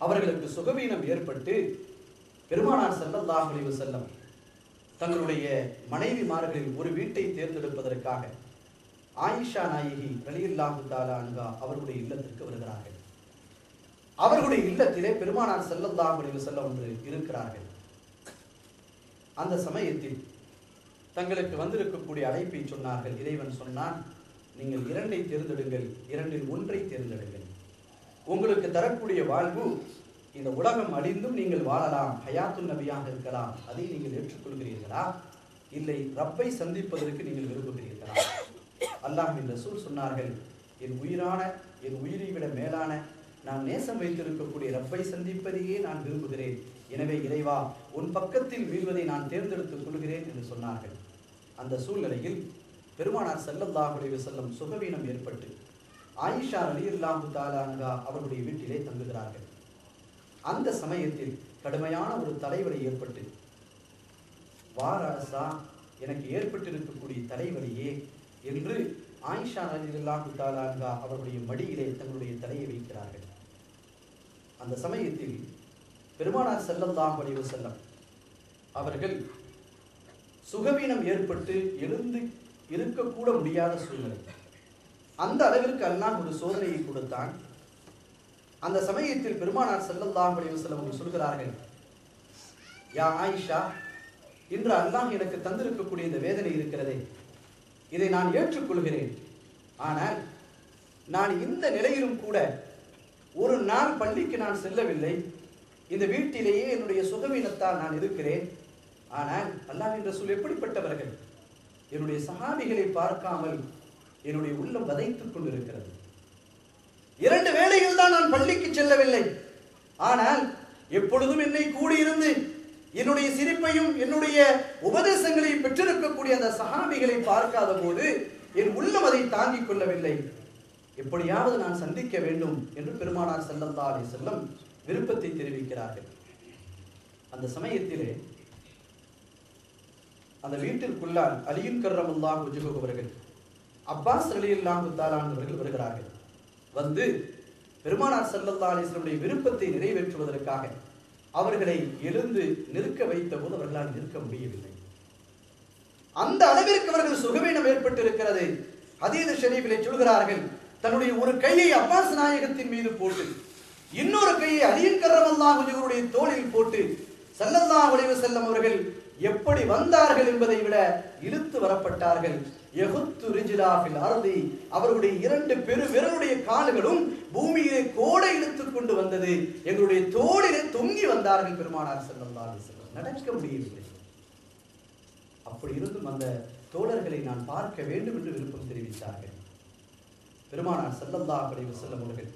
அவர்களுக்கு சுகவீனம் ஏற்பட்டு பெருமானார் செல்லல்லாஹ் அலைஹி செல்லம் தங்களுடைய மனைவிமார்களில் ஒரு வீட்டை தேர்ந்தெடுப்பதற்காக ஆயிஷா நாயகி ரலியல்லாஹு தஆலா அன்ஹா அவர்களுடைய இல்லத்திற்கு வருகிறார்கள். அவர்களுடைய இல்லத்திலே பெருமானார் செல்லல்லாஹ் அலைஹி செல்லம் என்று இருக்கிறார்கள். அந்த சமயத்தில் தங்களுக்கு வந்திருக்கக்கூடிய அழைப்பை சொன்னார்கள். இறைவன் சொன்னான் நீங்கள் இரண்டை தேர்ந்தெடுங்கள் இரண்டில் ஒன்றை தேர்ந்தெடுங்கள். உங்களுக்கு தரக்கூடிய வாழ்வு இந்த உலகம் அழிந்தும் நீங்கள் வாழலாம் ஹயாத்து நபியாக இருக்கலாம். அதை நீங்கள் ஏற்றுக்கொள்கிறீர்களா? இல்லை ரப்பை சந்திப்பதற்கு நீங்கள் விரும்புகிறீர்களா? அல்லாம் இந்த சூழ் சொன்னார்கள் என் உயிரான என் உயிரை விட மேலான நான் நேசம் வைத்திருக்கக்கூடிய ரப்பை சந்திப்பதையே நான் விரும்புகிறேன். எனவே இறைவா உன் பக்கத்தில் வீழ்வதை நான் தேர்ந்தெடுத்துக் கொள்கிறேன் என்று சொன்னார்கள். அந்த சூழ்நிலையில் பெருமானார் செல்லல்லாஹுடைய செல்லும் சுகவீனம் ஏற்பட்டு ஆயிஷா அலி இல்லாமு தாலானகா அவருடைய வீட்டிலே தங்குகிறார்கள். அந்த சமயத்தில் கடுமையான ஒரு தலைவலி ஏற்பட்டு வாராசா எனக்கு ஏற்பட்டிருக்கக்கூடிய தலைவலியே என்று ஆயிஷா அலி இல்லாமு தாலானகா அவருடைய மடியிலே தங்களுடைய தலையை வைக்கிறார்கள். அந்த சமயத்தில் பெருமானார் ஸல்லல்லாஹு அலைஹி செல்லம் அவர்கள் சுகவீனம் ஏற்பட்டு எழுந்து இருக்கக்கூட முடியாத சூழ்நிலை. அந்த அளவிற்கு அல்லாஹ் ஒரு சோதனையை கொடுத்தான். அந்த சமயத்தில் பெருமானார் ஸல்லல்லாஹு அலைஹி வஸல்லம் அவர்கள் சொல்கிறார்கள் யா ஆயிஷா இன்று அல்லாஹ் எனக்கு தந்திருக்கக்கூடிய இந்த வேதனை இருக்கிறதே. இதை நான் ஏற்றுக்கொள்கிறேன். ஆனால் நான் இந்த நிலையிலும் கூட ஒரு நாள் பள்ளிக்கு நான் செல்லவில்லை. இந்த வீட்டிலேயே என்னுடைய சுகவீனத்தால் நான் இருக்கிறேன். ஆனால் அண்ணா என்ற சொல் எப்படிப்பட்டவர்கள்? என்னுடைய சஹாபிகளை பார்க்காமல் என்னுடைய உள்ளம் வதைத்துக் கொண்டிருக்கிறது. இரண்டு வேளைகள் தான் நான் பள்ளிக்கு செல்லவில்லை. ஆனால் எப்பொழுதும் என்னை கூடியிருந்து என்னுடைய சிரிப்பையும் என்னுடைய உபதேசங்களையும் பெற்றிருக்கக்கூடிய அந்த சஹாபிகளை பார்க்காத போது என் உள்ளம் அதை தாங்கிக் கொள்ளவில்லை. எப்படியாவது நான் சந்திக்க வேண்டும் என்று பெருமானார் செல்லந்தா அலி செல்லம் விருப்பத்தை தெரிவிக்கிறார்கள். அந்த சமயத்திலே அந்த வீட்டிற்குள்ளால் அலியின் கர்ரமுல்லா உஜுகு அவர்கள் அப்பாஸ் ரலியல்லாஹு தாலான் வருகிறார்கள். வந்து பெருமானார் ஸல்லல்லாஹு அலைஹி விருப்பத்தை நிறைவேற்றுவதற்காக அவர்களை எழுந்து நிற்க வைத்த போது அவர்களால் நிற்க முடியவில்லை. அந்த அளவிற்கு அவர்கள் சுகவீனம் ஏற்பட்டிருக்கிறது. அதீத ஷெரீபிலே சொல்கிறார்கள் தன்னுடைய ஒரு கையை அப்பாஸ் நாயகத்தின் மீது போட்டு இன்னொரு கையை அலியின் கர்ரமல்லாஹ் உஜுகுடைய தோளில் போட்டு ஸல்லல்லாஹு அலைஹி செல்லம் அவர்கள் எப்படி வந்தார்கள் என்பதை விட இழுத்து வரப்பட்டார்கள். எகுத்து ரிஜிலாஃபில் அவருடைய இரண்டு பெரு விரலுடைய கால்களும் பூமியிலே கோடை இழுத்துக் கொண்டு வந்தது. எங்களுடைய தோளிலே தொங்கி வந்தார்கள் பெருமானார் ஸல்லல்லாஹு செல்லம் நடக்க முடியவில்லை. அப்படி இருந்தும் அந்த தோழர்களை நான் பார்க்க வேண்டும் என்று விருப்பம் தெரிவித்தார்கள். பெருமானார் ஸல்லல்லாஹு அப்படி வஸல்லம் அவர்கள்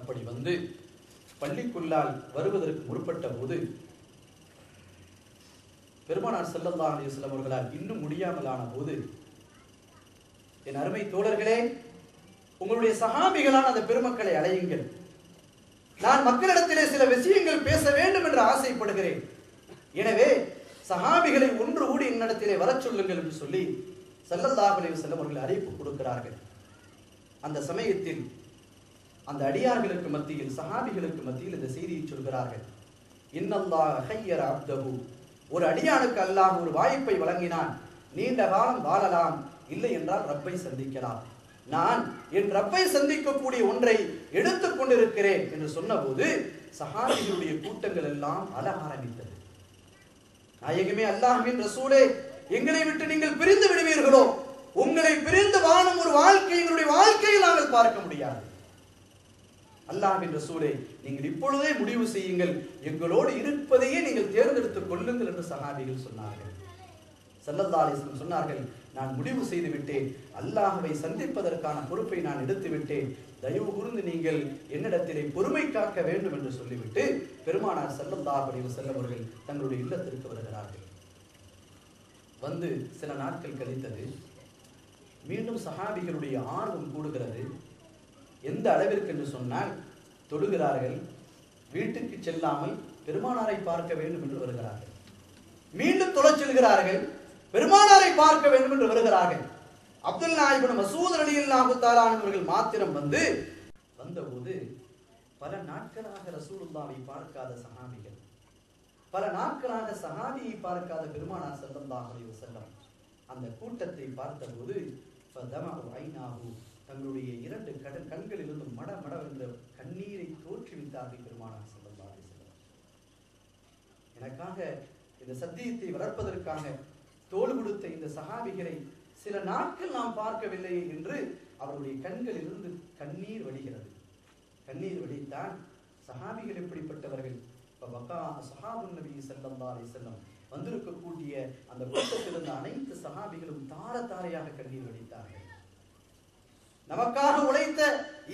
அப்படி வந்து பள்ளிக்குள்ளால் வருவதற்கு முற்பட்ட போது பெருமானார் ஸல்லல்லாஹு அலைஹி வஸல்லம் அவர்களால் இன்னும் முடியாமலான போது என் அருமை தோழர்களே உங்களுடைய சகாபிகளான அந்த பெருமக்களை அலையுங்கள் நான் மக்களிடத்திலே சில விஷயங்கள் பேச வேண்டும் என்று ஆசைப்படுகிறேன். எனவே சகாபிகளை ஒன்று கூடி என்னிடத்திலே வரச் சொல்லுங்கள் என்று சொல்லி ஸல்லல்லாஹு அலைஹி அவர்கள் அழைப்பு கொடுக்கிறார்கள். அந்த சமயத்தில் அந்த அடியார்களுக்கு மத்தியில் சஹாபிகளுக்கு மத்தியில் இந்த செய்தியை சொல்கிறார்கள். இன்னல்லா ஹையர் அப்தபு ஒரு அடியானுக்கு அல்லாம் ஒரு வாய்ப்பை வழங்கினான். நீண்ட காலம் வாழலாம். இல்லை என்றால் ரப்பை சந்திக்கலாம். நான் என் ரப்பை சந்திக்கக்கூடிய ஒன்றை எடுத்துக் கொண்டிருக்கிறேன் என்று சொன்னபோது சஹாபிகளுடைய கூட்டங்கள் எல்லாம் அழ ஆரம்பித்தது. நாயகமே அல்லாஹின் ரசூலே எங்களை விட்டு நீங்கள் பிரிந்து விடுவீர்களோ? உங்களை பிரிந்து வாழும் ஒரு வாழ்க்கை எங்களுடைய வாழ்க்கையில் நாங்கள் பார்க்க முடியாது. அல்லாஹின் ரசூலே நீங்கள் இப்பொழுதே முடிவு செய்யுங்கள். எங்களோடு இருப்பதையே நீங்கள் தேர்ந்தெடுத்துக் கொள்ளுங்கள் என்று சகாபிகள் சொன்னார்கள். ஸல்லல்லாஹு சொன்னார்கள் நான் முடிவு செய்து விட்டேன். அல்லாஹ்வை சந்திப்பதற்கான பொறுப்பை நான் எடுத்து விட்டேன். தயவு கூர்ந்து நீங்கள் என்னிடத்திலே பொறுமை காக்க வேண்டும் என்று சொல்லிவிட்டு பெருமானார் ஸல்லல்லாஹு படிவு செல்லவர்கள் தங்களுடைய இல்லத்திற்கு வருகிறார்கள். வந்து சில நாட்கள் கழித்தது மீண்டும் சஹாபிகளுடைய ஆர்வம் கூடுகிறது. எந்த அளவிற்கு என்று சொன்னால் தொழுகிறார்கள் வீட்டுக்கு செல்லாமல் பெருமானாரை பார்க்க வேண்டும் என்று வருகிறார்கள். மீண்டும் தொலை செல்கிறார்கள் பெருமானாரை பார்க்க வேண்டும் என்று வருகிறார்கள். அப்துல் நாயிபன் மசூத் அலியல்லாஹு தாலானவர்கள் மாத்திரம் வந்து வந்தபோது பல நாட்களாக ரசூலுல்லாவை பார்க்காத சஹாபிகள் பல நாட்களாக சஹாபியை பார்க்காத பெருமானார் ஸல்லல்லாஹு அலைஹி செல்லம் அந்த கூட்டத்தை பார்த்தபோது ஃபதமஉ ஐநாவு தங்களுடைய இரண்டு கடன் கண்களிலிருந்து மட மடவென்ற கண்ணீரை தோற்றுவித்தார்கள் பெருமானார் ஸல்லல்லாஹு அலைஹி எனக்காக இந்த சத்தியத்தை வளர்ப்பதற்காக தோல் கொடுத்த இந்த சகாபிகளை சில நாட்கள் நாம் பார்க்கவில்லை என்று அவருடைய கண்களிலிருந்து கண்ணீர் வடிகிறது. கண்ணீர் வடித்தான் சஹாபிகள் எப்படிப்பட்டவர்கள்? இப்ப பக்கா சஹாபுன் நபி ஸல்லல்லாஹு அலைஹி வந்திருக்கக்கூடிய அந்த கூட்டத்திலிருந்து அனைத்து சஹாபிகளும் தார தாரையாக கண்ணீர் வடித்தார்கள். நமக்காக உழைத்த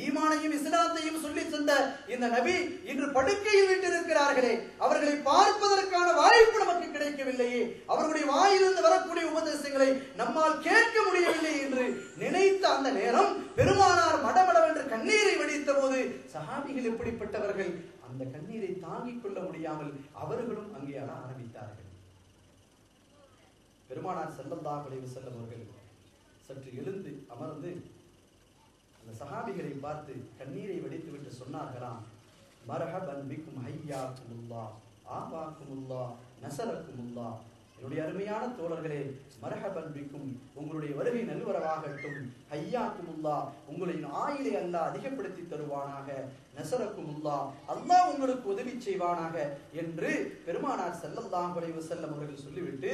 ஈமானையும் இஸ்லாத்தையும் சொல்லி தந்த இந்த நபி இன்று படுக்கையில் விட்டிருக்கிறார்களே அவர்களை பார்ப்பதற்கான வாய்ப்பு நமக்கு கிடைக்கவில்லையே. அவர்களுடைய வாயிலிருந்து வரக்கூடிய உபதேசங்களை நம்மால் கேட்க முடியவில்லை என்று நினைத்த அந்த நேரம் பெருமானார் மடமடவென்று கண்ணீரை வடித்த போது சஹாபிகள் எப்படிப்பட்டவர்கள்? அந்த கண்ணீரை தாங்கிக் கொள்ள முடியாமல் அவர்களும் அங்கே அழ ஆரம்பித்தார்கள். பெருமானார் செல்லந்தா விளைவு வஸல்லம் அவர்கள் சற்று எழுந்து அமர்ந்து சஹாபிகளை பார்த்து கண்ணீரை வடித்துவிட்டு சொன்னார்களாம் மரஹபன் பிக்கும் ஹையா குமுல்லா ஹையாக்குமுல்லா ஆபாக்குமுல்லா நசரக்குமுல்லா. என்னுடைய அருமையான தோழர்களே மரஹபன் பிக்கும் உங்களுடைய வருகை நல்வரவாகட்டும் ஹையா குமுல்லா உங்களின் ஆயிலை அல்லாஹ் அதிகப்படுத்தி தருவானாக நசரக்குமுல்லா அல்லாஹ் உங்களுக்கு உதவி செய்வானாக என்று பெருமானார் செல்லல்லாம் குறைவு செல்லம் அவர்கள் சொல்லிவிட்டு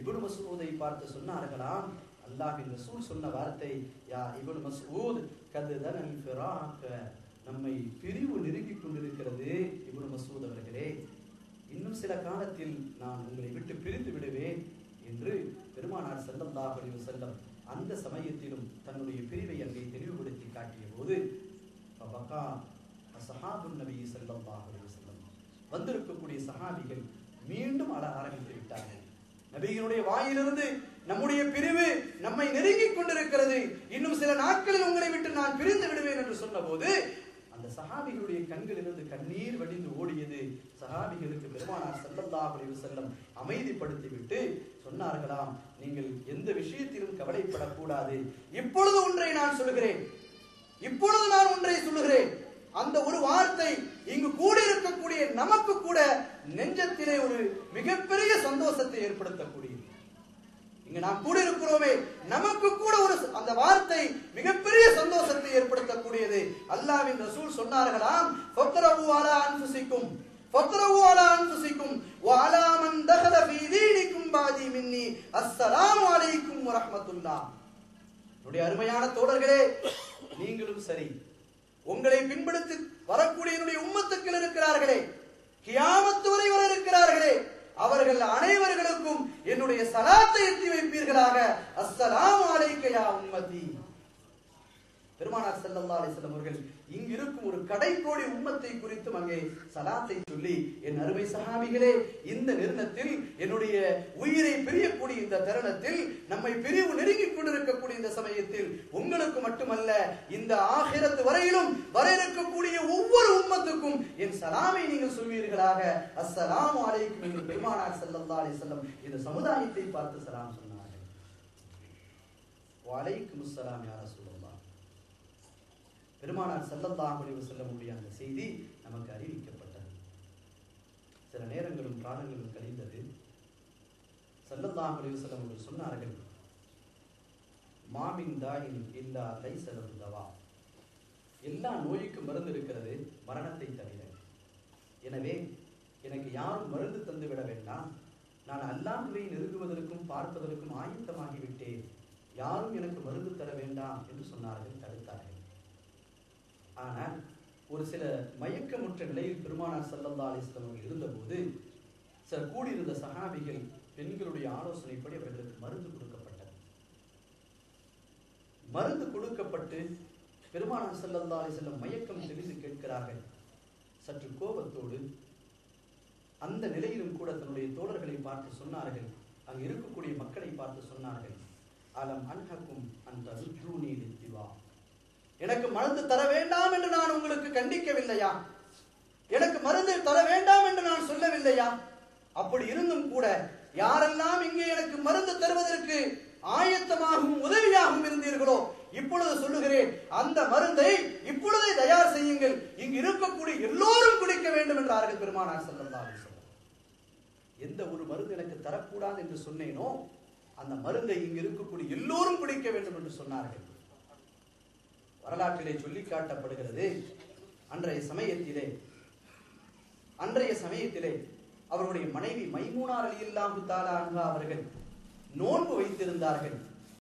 இபுடு மசூதை பார்த்து சொன்னார்களாம் அல்லாஹின் ரசூல் சொன்ன வார்த்தை யா இவன் மசூத் கதுதனல் ஃபிராக. நம்மை பிரிவு நெருங்கி கொண்டிருக்கிறது இப்னு மசூத் அவர்களே. இன்னும் சில காலத்தில் நான் உங்களை விட்டு பிரிந்து விடுவேன் என்று பெருமானார் ஸல்லல்லாஹு அலைஹி செல்லம் அந்த சமயத்திலும் தன்னுடைய பிரிவை அங்கே தெளிவுபடுத்தி காட்டிய போது பபகா நபி ஸல்லல்லாஹு அலைஹி செல்லம் வந்திருக்கக்கூடிய சஹாபிகள் மீண்டும் அழ ஆரம்பித்து விட்டார்கள். நபியினுடைய வாயிலிருந்து நம்முடைய பிரிவு நம்மை நெருங்கிக் கொண்டிருக்கிறது. இன்னும் சில நாட்களில் உங்களை விட்டு நான் பிரிந்து விடுவேன் என்று சொன்னபோது அந்த சஹாபிகளுடைய கண்களிலிருந்து கண்ணீர் வடிந்து ஓடியது. சஹாபிகளுக்கு பெருமானார் ஸல்லல்லாஹு அலைஹி செல்லம் அமைதிப்படுத்தி விட்டு சொன்னார்களாம் நீங்கள் எந்த விஷயத்திலும் கவலைப்படக்கூடாது. இப்பொழுது ஒன்றை நான் சொல்கிறேன் இப்பொழுது நான் ஒன்றை சொல்லுகிறேன். அந்த ஒரு வார்த்தை இங்கு கூடியிருக்கக்கூடிய நமக்கு கூட நெஞ்சத்திலே ஒரு மிகப்பெரிய சந்தோஷத்தை ஏற்படுத்தக்கூடிய இங்க நாம் கூட இருக்கிறோமே நமக்கு கூட ஒரு அந்த வார்த்தை மிகப்பெரிய சந்தோஷத்தை ஏற்படுத்தக்கூடியது. அல்லாஹ்வின் ரசூல் சொன்னார்களாம் ஃபக்ரஹு அலா அன்ஃபுசிக்கும் ஃபக்ரஹு அலா அன்ஃபுசிக்கும் வ அலா மன் தஹல ஃபீ தீனிக்கும் பாதி மின்னி அஸ்ஸலாமு அலைக்கும் வ ரஹ்மத்துல்லாஹ் என்னுடைய அருமையான தோழர்களே நீங்களும் சரி உங்களை பின்படுத்தி வரக்கூடிய என்னுடைய உம்மத்துக்கள் இருக்கிறார்களே கியாமத்து வரை வர இருக்கிறார்களே அவர்கள் அனைவர்களுக்கும் என்னுடைய சலாத்தை எத்தி வைப்பீர்களாக. அஸ்ஸலாம் அலைக்க உம்மதி. பெருமானார் செல்லல்லா அலைஹி அவர்கள் இங்கு இருக்கும் ஒரு கடைக்கோடி உம்மத்தை குறித்தும் அங்கே சலாத்தை சொல்லி என் அருமை சஹாபிகளே இந்த நிறுவனத்தில் என்னுடைய உயிரை பிரியக்கூடிய இந்த தருணத்தில் நம்மை பிரிவு நெருங்கிக் கொண்டிருக்கக்கூடிய இந்த சமயத்தில் உங்களுக்கு மட்டுமல்ல இந்த ஆகிரத்து வரையிலும் வர இருக்கக்கூடிய ஒவ்வொரு உம்மத்துக்கும் என் சலாமை நீங்கள் சொல்வீர்களாக. அஸ்ஸலாம் அலைக்கும் என்று பெருமானார் செல்லல்லா அலைஹி இந்த சமுதாயத்தை பார்த்து சலாம் சொன்னார்கள். வலைக்கும் சலாம் யார ரசூலல்லாஹ். பெருமானார் ஸல்லல்லாஹு அலைஹி வஸல்லமுடைய அந்த செய்தி நமக்கு அறிவிக்கப்பட்டது. சில நேரங்களும் காலங்களும் கழிந்தது ஸல்லல்லாஹு அலைஹி வஸல்லம் சொன்னார்கள் மாமின் தாயின் இல்லா தை செலவுந்தவா எல்லா நோய்க்கும் மருந்து இருக்கிறது மரணத்தை தவிர. எனவே எனக்கு யாரும் மருந்து தந்துவிட வேண்டாம். நான் அல்லாஹுவை நெருங்குவதற்கும் பார்ப்பதற்கும் ஆயத்தமாகிவிட்டேன். யாரும் எனக்கு மருந்து தர வேண்டாம் என்று சொன்னார்கள் தடுத்தார்கள். ஆனால் ஒரு சில மயக்கமுற்ற நிலையில் பெருமானார் ஸல்லல்லாஹு அலிஸ்லம் அவர்கள் இருந்தபோது சில கூடியிருந்த சகாபிகள் பெண்களுடைய ஆலோசனைப்படி அவர்களுக்கு மருந்து கொடுக்கப்பட்டது. மருந்து கொடுக்கப்பட்டு பெருமானார் ஸல்லல்லாஹு அலிஸ்லம் மயக்கம் தெரிந்து கேட்கிறார்கள். சற்று கோபத்தோடு அந்த நிலையிலும் கூட தன்னுடைய தோழர்களை பார்த்து சொன்னார்கள். அங்கு இருக்கக்கூடிய மக்களை பார்த்து சொன்னார்கள். அலம் அன்ஹக்கும் அந்த ருத்ரூனி திவா எனக்கு மருந்து தர வேண்டாம் என்று நான் உங்களுக்கு கண்டிக்கவில்லையா? எனக்கு மருந்து தர வேண்டாம் என்று நான் சொல்லவில்லையா? அப்படி இருந்தும் கூட யாரெல்லாம் இங்கே எனக்கு மருந்து தருவதற்கு ஆயத்தமாகவும் உதவியாகவும் இருந்தீர்களோ இப்பொழுது சொல்லுகிறேன் அந்த மருந்தை இப்பொழுதே தயார் செய்யுங்கள். இங்கு இருக்கக்கூடிய எல்லோரும் குடிக்க வேண்டும் என்றார்கள் பெருமானார் ஸல்லல்லாஹு எந்த ஒரு மருந்து எனக்கு தரக்கூடாது என்று சொன்னேனோ அந்த மருந்தை இங்கு இருக்கக்கூடிய எல்லோரும் குடிக்க வேண்டும் என்று சொன்னார்கள். வரலாற்றிலே சொல்லி காட்டப்படுகிறது. அன்றைய சமயத்திலே அன்றைய சமயத்திலே அவருடைய மனைவி மைமூனார் அலியல்லாஹு தாலா அன்ஹா அவர்கள் நோன்பு வைத்திருந்தார்கள்.